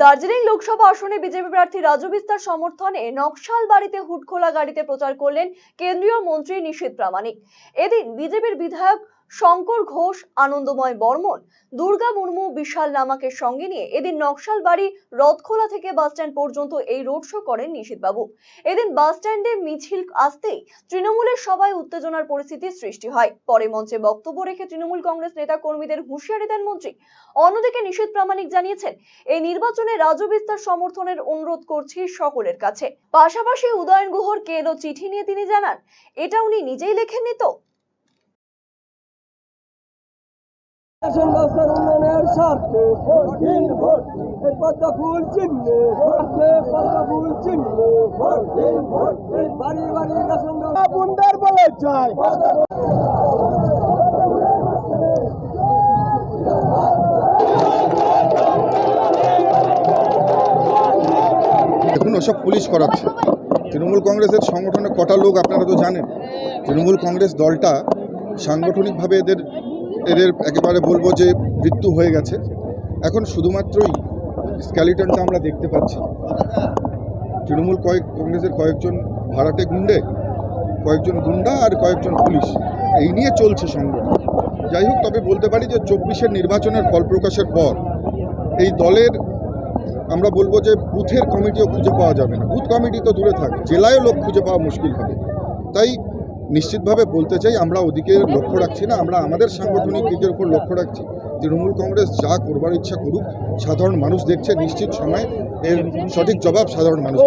দার্জিলিং লোকসভা আসনে বিজেপি প্রার্থী রাজু বিস্তার সমর্থনে নকশাল বাড়িতে হুটখোলা গাড়িতে প্রচার করলেন কেন্দ্রীয় মন্ত্রী নিশীথ প্রামাণিক। এদিন বিজেপির বিধায়ক শঙ্কর ঘোষ, আনন্দময় বর্মন, দুর্গা মুর্মু, বিশাল নামাকের সঙ্গে নিয়ে এদিন নকশাল বাড়ি রথখোলা থেকে বাসস্ট্যান্ড পর্যন্ত এই রোড শো করেন নিশীথ বাবু এদিন বাসস্ট্যান্ডে মিছিল আসতেই তৃণমূলের সবাই উত্তেজনার পরিস্থিতির সৃষ্টি হয়। পরে মঞ্চে বক্তব্য রেখে তৃণমূল কংগ্রেস নেতা কর্মীদের হুঁশিয়ারি দেন মন্ত্রী। অন্যদিকে নিশীথ প্রামাণিক জানিয়েছেন, এই নির্বাচনে রাজু বিস্তার সমর্থনের অনুরোধ করছি সকলের কাছে। পাশাপাশি উদয়ন গুহর কে এলো চিঠি নিয়ে তিনি জানান, এটা উনি নিজেই লেখেননি তো? শাসন ব্যবস্থার উন্নয়নের স্বার্থে ভোট দিন ভোট। এই পদ্মা ফুল চিহ্নে ভোট পদ্মা ফুল চিহ্নে ভোট দিন ভোট। দিন বাড়ি বাড়ি শাসন বুন্দার বলে চাই। দেখুন ওসব পুলিশ করাচ্ছে। তৃণমূল কংগ্রেসের সংগঠনে কটা লোক আপনারা তো জানেন। তৃণমূল কংগ্রেস দলটা সাংগঠনিকভাবে এদের এদের একেবারে বলব যে মৃত্যু হয়ে গেছে। এখন শুধুমাত্রই স্ক্যালিটনটা আমরা দেখতে পাচ্ছি। তৃণমূল কয়েক কংগ্রেসের কয়েকজন ভাড়াটে গুন্ডে, কয়েকজন গুন্ডা আর কয়েকজন পুলিশ। এই নিয়ে চলছে সংগঠন যাই হোক, তবে বলতে পারি যে চব্বিশের নির্বাচনের ফল প্রকাশের পর এই দলের আমরা বলব যে বুথের কমিটিও খুঁজে পাওয়া যাবে না। বুথ কমিটি তো দূরে থাক, জেলায়ও লোক খুঁজে পাওয়া মুশকিল হবে। তাই নিশ্চিতভাবে বলতে চাই, আমরা ওদিকে লক্ষ্য রাখছি না, আমরা আমাদের সাংগঠনিক দিকের উপর লক্ষ্য রাখছি। তৃণমূল কংগ্রেস যা করবার ইচ্ছা করুক, সাধারণ মানুষ দেখছে, নিশ্চিত সময় এর সঠিক জবাব সাধারণ মানুষ